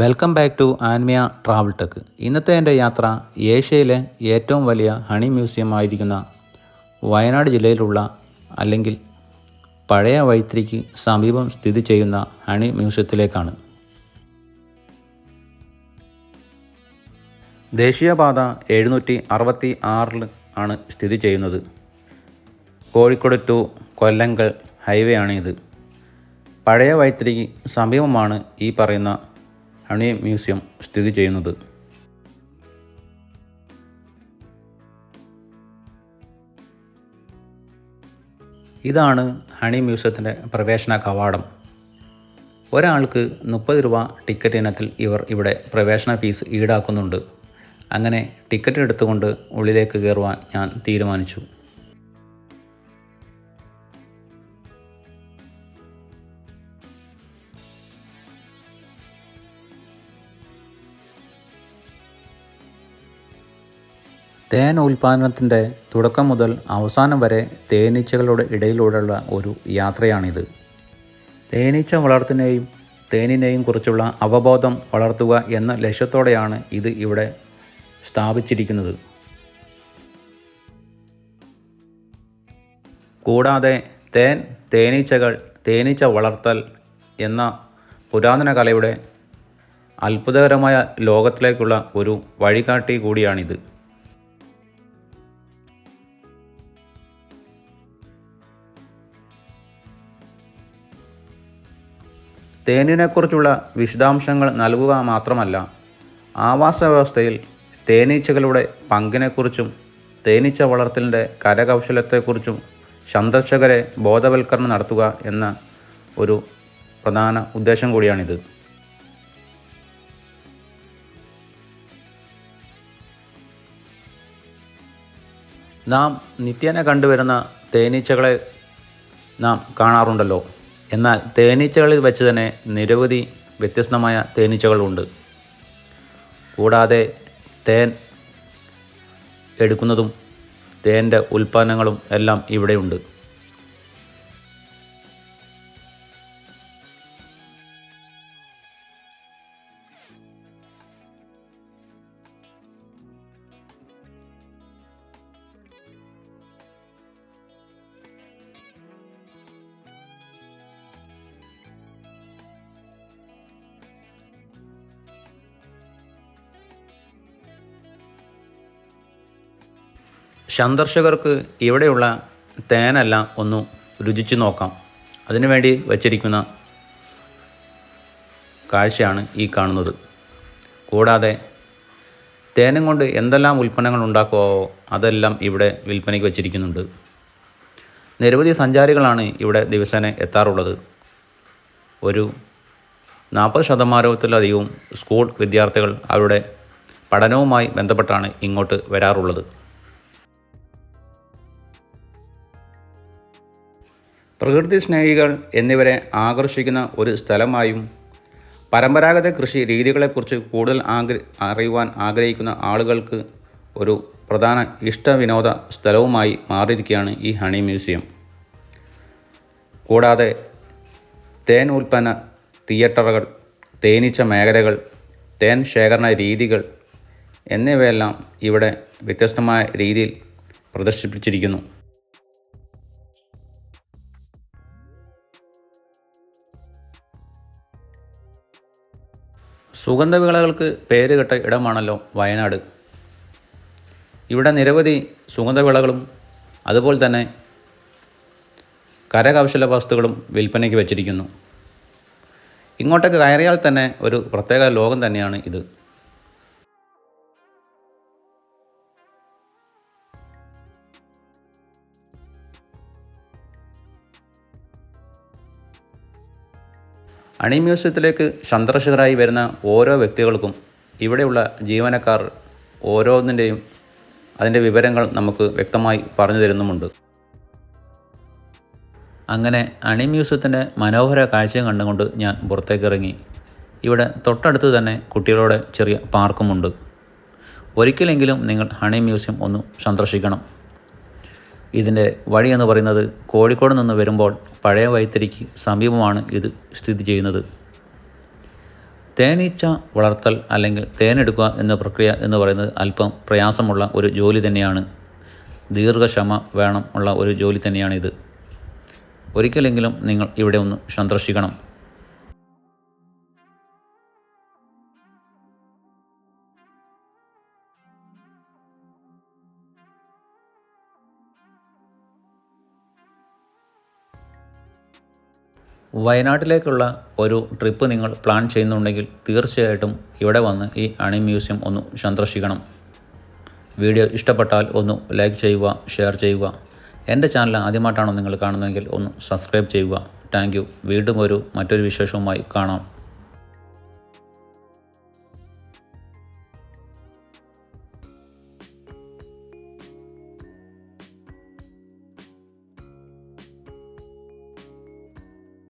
Welcome back to Anmiya travel tech ഇന്നത്തെ എന്റെ യാത്ര ഏഷ്യയിലെ ഏറ്റവും വലിയ ഹണി മ്യൂസിയം ആയിരിക്കുന്ന വയനാട് ജില്ലയിലുള്ള അല്ലെങ്കിൽ പഴയ വൈത്തിരിക്ക് സമീപം സ്ഥിതി ചെയ്യുന്ന ഹണി മ്യൂസിയത്തിലേക്കാണ് ദേശീയപാത എഴുന്നൂറ്റി അറുപത്തി ആറിൽ ആണ് സ്ഥിതി ചെയ്യുന്നത്. കോഴിക്കോട് ടു കൊല്ലങ്കൽ ഹൈവേ ആണ് ഇത് പഴയ വൈത്തിരിക്ക് സമീപമാണ് ഈ പറയുന്ന ഹണി മ്യൂസിയം സ്ഥിതി ചെയ്യുന്നത്. ഇതാണ് ഹണി മ്യൂസിയത്തിന്റെ പ്രവേശന കവാടം. ഒരാൾക്ക് മുപ്പത് രൂപ ടിക്കറ്റ് ഇനത്തിൽ ഇവർ ഇവിടെ പ്രവേശന ഫീസ് ഈടാക്കുന്നുണ്ട്. അങ്ങനെ ടിക്കറ്റ് എടുത്തുകൊണ്ട് ഉള്ളിലേക്ക് കയറുവാൻ ഞാൻ തീരുമാനിച്ചു. തേൻ ഉൽപ്പാദനത്തിന്റെ തുടക്കം മുതൽ അവസാനം വരെ തേനീച്ചകളുടെ ഇടയിലൂടെയുള്ള ഒരു യാത്രയാണിത്. തേനീച്ച വളർത്തിനെയും തേനിനെയും കുറിച്ചുള്ള അവബോധം വളർത്തുക എന്ന ലക്ഷ്യത്തോടെയാണ് ഇത് ഇവിടെ സ്ഥാപിച്ചിരിക്കുന്നത്. കൂടാതെ തേൻ തേനീച്ചകൾ തേനീച്ച വളർത്തൽ എന്ന പുരാതന കലയുടെ അത്ഭുതകരമായ ലോകത്തിലേക്കുള്ള ഒരു വഴികാട്ടി കൂടിയാണിത്. തേനിനെക്കുറിച്ചുള്ള വിശദാംശങ്ങൾ നൽകുക മാത്രമല്ല ആവാസ വ്യവസ്ഥയിൽ തേനീച്ചകളുടെ പങ്കിനെക്കുറിച്ചും തേനീച്ച വളർത്തലിന്റെ കരകൗശലത്തെക്കുറിച്ചും സന്ദർശകരെ ബോധവൽക്കരണം നടത്തുക എന്ന ഒരു പ്രധാന ഉദ്ദേശം കൂടിയാണിത്. നാം നിത്യേന കണ്ടുവരുന്ന തേനീച്ചകളെ നാം കാണാറുണ്ടല്ലോ. എന്നാൽ തേനീച്ചകളിൽ വെച്ച് തന്നെ നിരവധി വ്യത്യസ്തമായ തേനീച്ചകളുണ്ട്. കൂടാതെ തേൻ എടുക്കുന്നതും തേന്റെ ഉൽപ്പന്നങ്ങളും എല്ലാം ഇവിടെയുണ്ട്. സന്ദർശകർക്ക് ഇവിടെയുള്ള തേനല്ല ഒന്ന് രുചിച്ചു നോക്കാം. അതിനുവേണ്ടി വച്ചിരിക്കുന്ന കാഴ്ചയാണ് ഈ കാണുന്നത്. കൂടാതെ തേനും കൊണ്ട് എന്തെല്ലാം ഉൽപ്പന്നങ്ങൾ ഉണ്ടാക്കുമോ അതെല്ലാം ഇവിടെ വിൽപ്പനയ്ക്ക് വച്ചിരിക്കുന്നുണ്ട്. നിരവധി സഞ്ചാരികളാണ് ഇവിടെ ദിവസേന എത്താറുള്ളത്. ഒരു നാൽപ്പത് ശതമാനത്തിലധികവും സ്കൂൾ വിദ്യാർത്ഥികൾ അവരുടെ പഠനവുമായി ബന്ധപ്പെട്ടാണ് ഇങ്ങോട്ട് വരാറുള്ളത്. പ്രകൃതി സ്നേഹികൾ എന്നിവരെ ആകർഷിക്കുന്ന ഒരു സ്ഥലമായും പരമ്പരാഗത കൃഷി രീതികളെക്കുറിച്ച് കൂടുതൽ ആഗ്ര അറിയുവാൻ ആഗ്രഹിക്കുന്ന ആളുകൾക്ക് ഒരു പ്രധാന ഇഷ്ടവിനോദ സ്ഥലവുമായി മാറിയിരിക്കുകയാണ് ഈ ഹണി മ്യൂസിയം. കൂടാതെ തേൻ ഉൽപ്പന്ന തിയേറ്ററുകൾ തേനീച്ച മേഖലകൾ തേൻ ശേഖരണ രീതികൾ എന്നിവയെല്ലാം ഇവിടെ വ്യത്യസ്തമായ രീതിയിൽ പ്രദർശിപ്പിച്ചിരിക്കുന്നു. സുഗന്ധവിളകൾക്ക് പേരുകെട്ട ഇടമാണല്ലോ വയനാട്. ഇവിടെ നിരവധി സുഗന്ധവിളകളും അതുപോലെ തന്നെ കരകൗശല വസ്തുക്കളും വിൽപ്പനയ്ക്ക് വച്ചിരിക്കുന്നു. ഇങ്ങോട്ടേക്ക് കയറിയാൽ തന്നെ ഒരു പ്രത്യേക ലോകം തന്നെയാണ് ഇത്. അണി മ്യൂസിയത്തിലേക്ക് സന്ദർശകരായി വരുന്ന ഓരോ വ്യക്തികൾക്കും ഇവിടെയുള്ള ജീവനക്കാർ ഓരോന്നിന്റെയും അതിന്റെ വിവരങ്ങൾ നമുക്ക് വ്യക്തമായി പറഞ്ഞു തരുന്നുമുണ്ട്. അങ്ങനെ അണി മ്യൂസിയത്തിന്റെ മനോഹര കാഴ്ചയും കണ്ടുകൊണ്ട് ഞാൻ പുറത്തേക്ക് ഇറങ്ങി ഇവിടെ തൊട്ടടുത്ത് തന്നെ കുട്ടികളുടെ ചെറിയ പാർക്കുമുണ്ട്. ഒരിക്കലെങ്കിലും നിങ്ങൾ ഹണി മ്യൂസിയം ഒന്ന് സന്ദർശിക്കണം. ഇതിന്റെ വഴി എന്ന് പറയുന്നത് കോഴിക്കോട് നിന്ന് വരുമ്പോൾ പഴയ വൈത്തിരിക്ക് സമീപമാണ് ഇത് സ്ഥിതി ചെയ്യുന്നത്. തേനീച്ച വളർത്തൽ അല്ലെങ്കിൽ തേനെടുക്കുക എന്ന പ്രക്രിയ എന്ന് പറയുന്നത് അല്പം പ്രയാസമുള്ള ഒരു ജോലി തന്നെയാണ്. ദീർഘക്ഷമ വേണം ഉള്ള ഒരു ജോലി തന്നെയാണിത്. ഒരിക്കലെങ്കിലും നിങ്ങൾ ഇവിടെ ഒന്ന് സന്ദർശിക്കണം. വയനാട്ടിലേക്കുള്ള ഒരു ട്രിപ്പ് നിങ്ങൾ പ്ലാൻ ചെയ്യുന്നുണ്ടെങ്കിൽ തീർച്ചയായിട്ടും ഇവിടെ വന്ന് ഈ അണി മ്യൂസിയം ഒന്ന് സന്ദർശിക്കണം. വീഡിയോ ഇഷ്ടപ്പെട്ടാൽ ഒന്ന് ലൈക്ക് ചെയ്യുക ഷെയർ ചെയ്യുക. എന്റെ ചാനൽ ആദ്യമായിട്ടാണോ നിങ്ങൾ കാണുന്നതെങ്കിൽ ഒന്ന് സബ്സ്ക്രൈബ് ചെയ്യുക. താങ്ക് വീണ്ടും ഒരു മറ്റൊരു വിശേഷവുമായി കാണാം.